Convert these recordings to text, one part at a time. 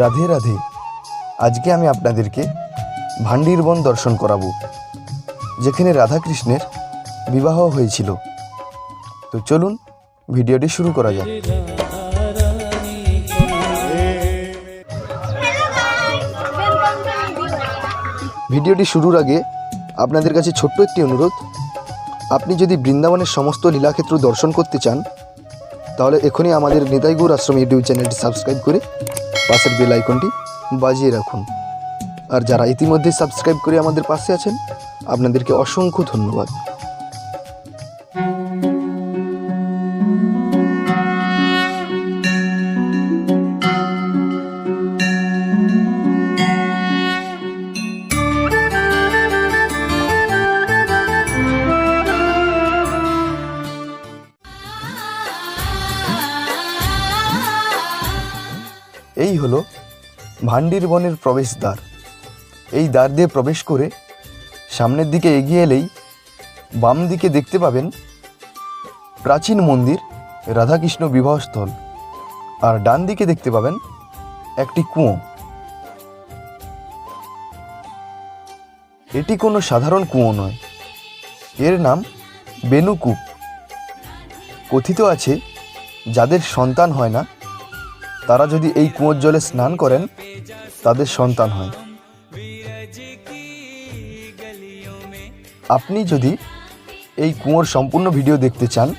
রাধে রাধে। আজকে আমি আপনাদেরকে ভান্ডির বন দর্শন করাবো, যেখানে রাধাকৃষ্ণের বিবাহ হয়েছিল। তো চলুন, ভিডিওটি শুরু করা যাক। ভিডিওটি শুরুর আগে আপনাদের কাছে ছোট্ট একটি অনুরোধ। আপনি যদি বৃন্দাবনের সমস্ত লীলাক্ষেত্র দর্শন করতে চান, তাহলে এখনই আমাদের নেতাইগুর আশ্রম ইউটিউব চ্যানেলটি সাবস্ক্রাইব করে পাশের বেল আইকনটি বাজিয়ে রাখুন। আর যারা ইতিমধ্যে সাবস্ক্রাইব করে আমাদের পাশে আছেন, আপনাদেরকে অসংখ্য ধন্যবাদ। ভান্ডির বনের প্রবেশদ্বার। এই দ্বার দিয়ে প্রবেশ করে সামনের দিকে এগিয়ে এলেই বাম দিকে দেখতে পাবেন প্রাচীন মন্দির, রাধাকৃষ্ণ বিবাহস্থল। আর ডান দিকে দেখতে পাবেন একটি কুয়ো। এটি কোনো সাধারণ কুয়ো নয়। এর নাম বেনুকূপ কথিত আছে, যাদের সন্তান হয় না, তারা যদি এই কুঁয়োর জলে স্নান করেন তাদের সন্তান হয় আপনি যদি এই কুয়োর সম্পূর্ণ ভিডিও দেখতে চান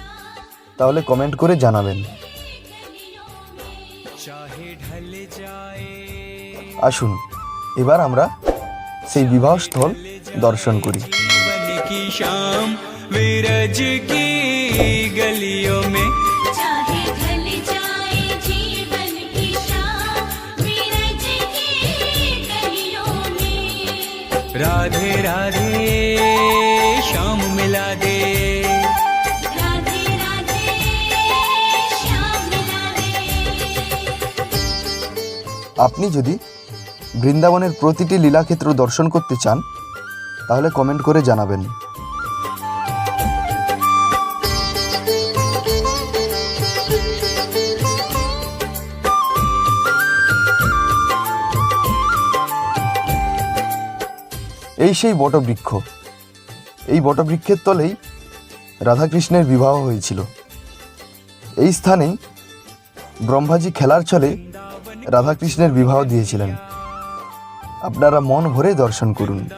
তাহলে কমেন্ট করে জানাবেন আসুন এবার আমরা সেই বিবাহস্থল দর্শন করি जीवन की शाम विरज की गलियों में राधे राधे शाम मिला दे राधे राधे श्याम मिला दे আপনি যদি বৃন্দাবনের প্রতিটি লীলাক্ষেত্র দর্শন করতে চান তাহলে কমেন্ট করে জানাবেন এই সেই বটবৃক্ষ। এই বটবৃক্ষের তলেই রাধাকৃষ্ণের বিবাহ হয়েছিল। এই স্থানেই ব্রহ্মাজি খেলার ছলে রাধাকৃষ্ণের বিবাহ দিয়েছিলেন। আপনারা মন ভরে দর্শন করুন।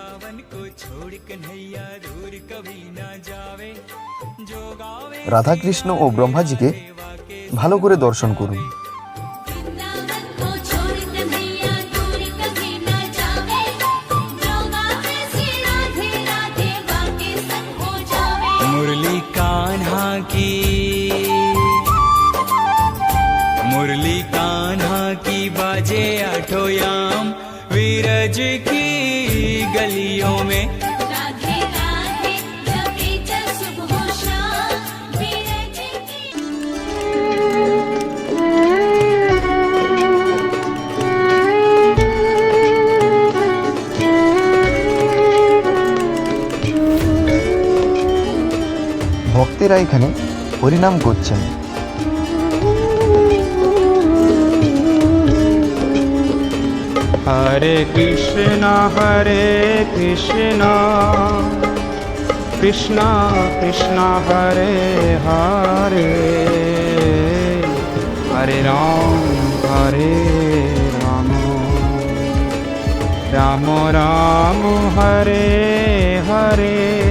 রাধাকৃষ্ণ ও ব্রহ্মাজিকে ভালো করে দর্শন করুন। ব্যক্তিরা এখানে পরিণাম করছেন। হরে কৃষ্ণ হরে কৃষ্ণ কৃষ্ণ কৃষ্ণ, হরে হরে হরে রাম হরে রাম। রাম রাম, হরে হরে।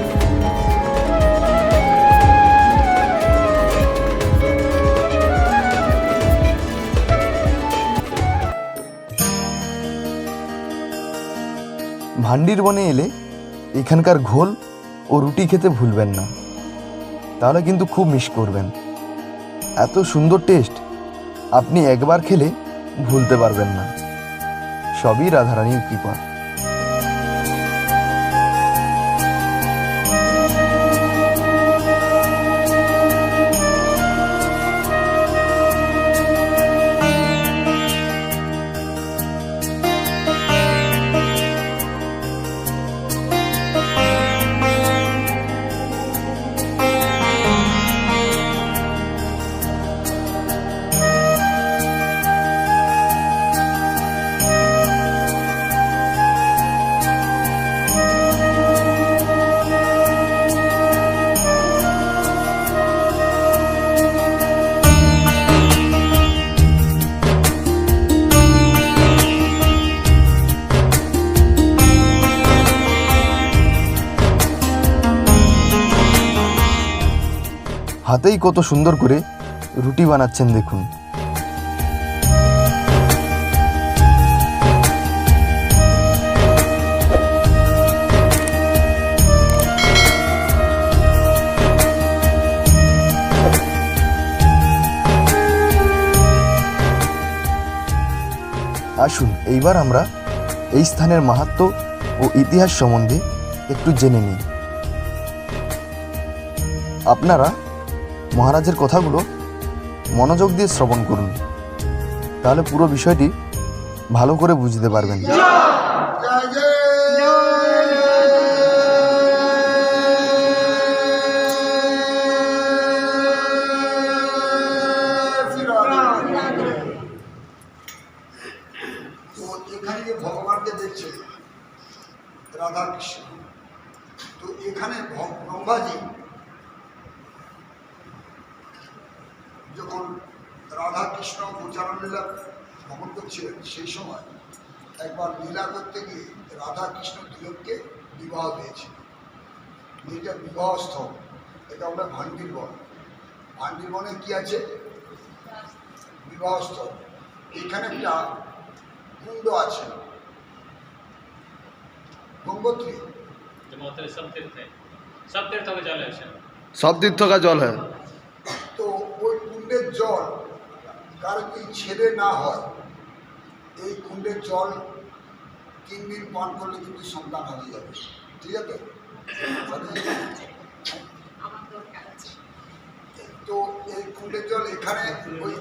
ভান্ডির বনে এলে এখানকার ঘোল ও রুটি খেতে ভুলবেন না। তাহলে কিন্তু খুব মিস করবেন। এত সুন্দর টেস্ট আপনি একবার খেলে ভুলতে পারবেন না। সবই রাধারানীর কৃপা। হাতেই কত সুন্দর করে রুটি বানাচ্ছেন দেখুন। আসুন, এইবার আমরা এই স্থানের মাহাত্ম্য ও ইতিহাস সম্বন্ধে একটু জেনে নিই। আপনারা মহারাজের কথাগুলো মনোযোগ দিয়ে শ্রবণ করুন। তাহলে পুরো বিষয়টি ভালো করে বুঝতে পারবেন। ভ্রমণ করছিলেন সেই সময় একবার লীলা করতে গিয়ে রাধা কৃষ্ণ তিলককে বিবাহ দিয়েছিল। মেয়েটা বিবাহ স্থল। এটা আমরা ভান্ডির বন ভান্ডির বনে কী আছে? বিবাহ স্থল। এখানে একটা কুণ্ড আছে। গঙ্গোত্রী। সব তীর্থ জল হ্যাঁ। তো ওই কুণ্ডের জল কার কি ছেলে না হয় এই কুণ্ডের জল তিন দিন পান করলে কিন্তু সন্তান হয়ে যাবে। ঠিক আছে? তো এই কুণ্ডের জল এখানে ওই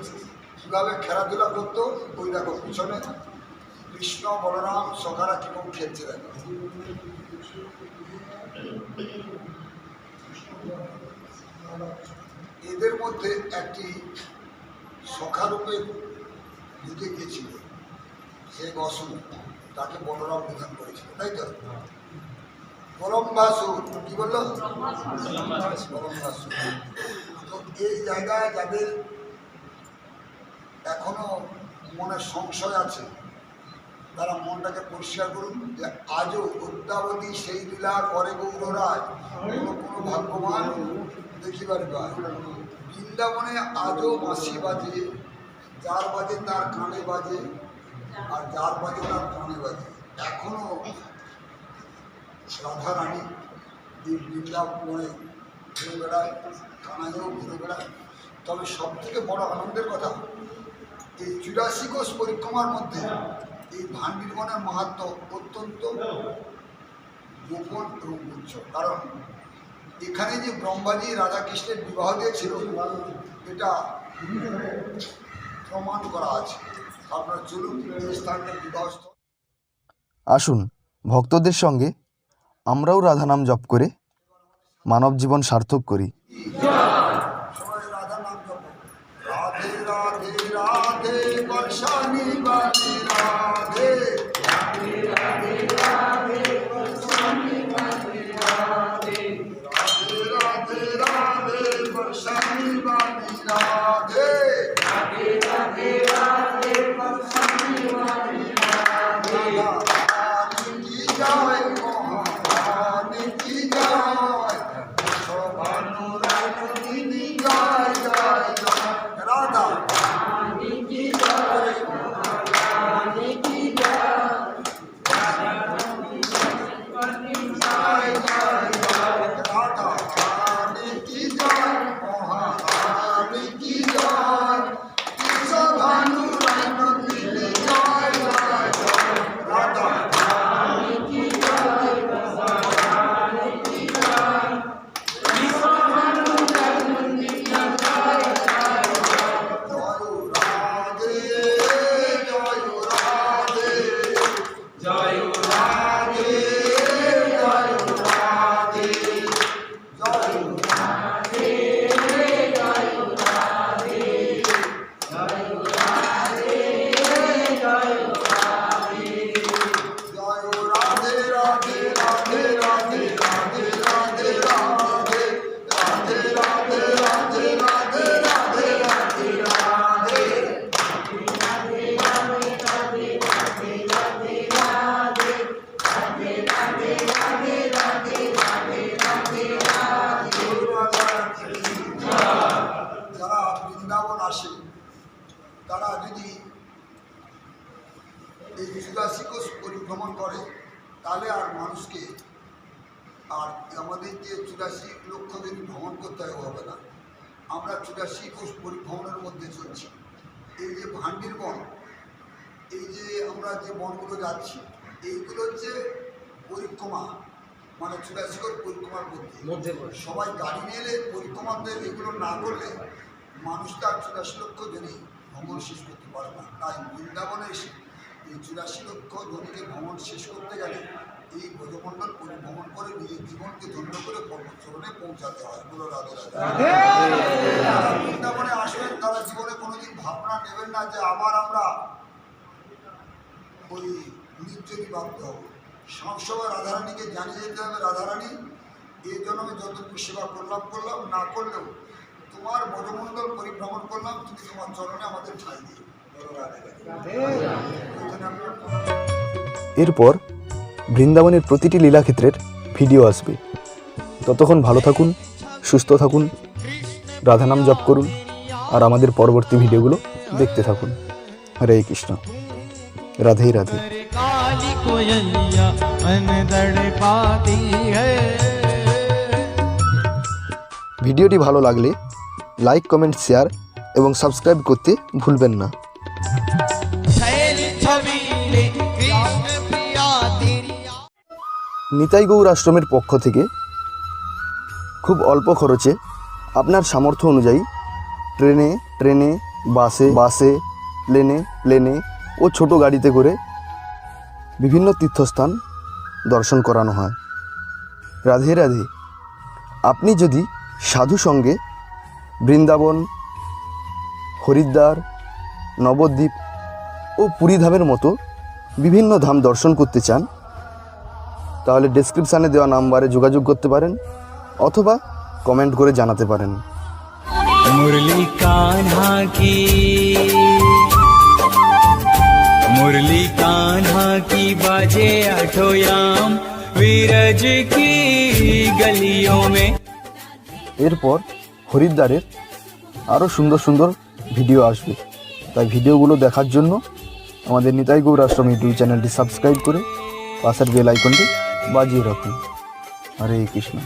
কীভাবে খেলাধুলা করতো ওই দেখো পিছনে। কৃষ্ণ বলরাম সখারা কীরকম খেলছে দেখো। এদের মধ্যে একটি সখারূপে ঢুকে গিয়েছিল সে বসু তাকে বলরাম নিধন করেছিল, তাই তো? পরমবাসু কি বলল? পরমবাসু তো এই জায়গায় যাদের এখনও মনে সংশয় আছে, তারা মনটাকে পরিষ্কার করুন যে আজও অদ্যাবধি সেই লীলা করে গৌররাজ কোনো কোনো ভাগ্যবান দেখিবার পায় বৃন্দাবনে আজও বাঁশি বাজে, যার বাজে তার কানে বাজে, আর যার বাজে তার কানে বাজে। এখনও রাধা রানী এই বৃন্দাবনে ঘুরে বেড়ায়, কানাইও ঘুরে বেড়ায়। তবে সব থেকে বড় আনন্দের কথা, এই চুরাশি কোষ পরিক্রমার মধ্যে এই ভান্ডিরবনের মাহাত্ম অত্যন্ত গোপন এবং উচ্চ কারণ এখানে যে ব্রহ্মাজি রাধাকৃষ্ণের বিবাহ দিয়েছিল এটা প্রমাণ করা আছে। আপনারা চলুন স্থানটা বিবাহস্থল আসুন ভক্তদের সঙ্গে আমরাও রাধা নাম জপ করে মানব জীবন সার্থক করি। রাধা নাম জপ রাধে রাধে রাধে বর্ষানি বাণী আসে তারা যদি এই যুগাশিকোষ পরিভ্রমণ করে তাহলে আর মানুষকে আর আমাদের যে চুরাশি লক্ষ দিন ভ্রমণ করতে হবে না। আমরা চুরাশি কোষ পরিভ্রমণের মধ্যে চলছি। এই যে ভান্ডির বন এই যে আমরা যে বনগুলো যাচ্ছি এইগুলো হচ্ছে পরিক্রমা মানে চুরাশি কোষ পরিক্রমার মধ্যে। সবাই গাড়ি নিয়ে এলে পরিক্রমা এগুলো না করলে মানুষ তার চুরাশি লক্ষ জনই ভ্রমণ শেষ করতে পারে না। তাই বৃন্দাবনে এসে এই চুরাশি লক্ষ জনকে ভ্রমণ শেষ করতে গেলে এই ব্রজমণ্ডল পরিভ্রমণ করে নিজের জীবনকে ধন্য করে কর্মচরণে পৌঁছাতে হয়। বলো রাধে রাধে। বৃন্দাবনে আসবেন তারা জীবনে কোনোদিন ভাবনা নেবেন না যে আবার আমরা ওই নির্জনী ভাবতে হবে। সবসময় রাধারানীকে জানিয়ে যেতে হবে রাধারানী এই জন্য আমি যতটুকু সেবা করলাম করলাম না করলেও তোমার বধমণ্ডল পরিভ্রমণ করলাম, তুমি তোমার চরণে আমাদের ঠাই এরপর বৃন্দাবনের প্রতিটি লীলাক্ষেত্রের ভিডিও আসবে। ততক্ষণ ভালো থাকুন, সুস্থ থাকুন, রাধানাম জপ করুন, আর আমাদের পরবর্তী ভিডিওগুলো দেখতে থাকুন। হরে কৃষ্ণ। রাধে রাধে। ভিডিওটি ভালো লাগলে লাইক, কমেন্ট, শেয়ার এবং সাবস্ক্রাইব করতে ভুলবেন না। নিতাই গৌর আশ্রমের পক্ষ থেকে খুব অল্প খরচে আপনার সামর্থ্য অনুযায়ী ট্রেনে ট্রেনে, বাসে বাসে, প্লেনে প্লেনে ও ছোট গাড়িতে করে বিভিন্ন তীর্থস্থান দর্শন করানো হয়। রাধে রাধে, আপনি যদি সাধু সঙ্গে বৃন্দাবন হরিদ্বার নবদ্বীপ ও পুরীধামের মতো বিভিন্ন ধাম দর্শন করতে চান তাহলে ডেসক্রিপশানে দেওয়া নাম্বারে যোগাযোগ করতে পারেন অথবা কমেন্ট করে জানাতে পারেন मुरली कान्हा की मुरली कान्हा की बाजे आठोयाम वीरज की गलियों में এরপর হরিদ্বারের আরও সুন্দর সুন্দর ভিডিও আসবে। তাই ভিডিওগুলো দেখার জন্য আমাদের নিতাই গৌর আশ্রম ইউটিউব চ্যানেলটি সাবস্ক্রাইব করে পাশের বেল আইকনটি বাজিয়ে রাখুন। হরে কৃষ্ণ।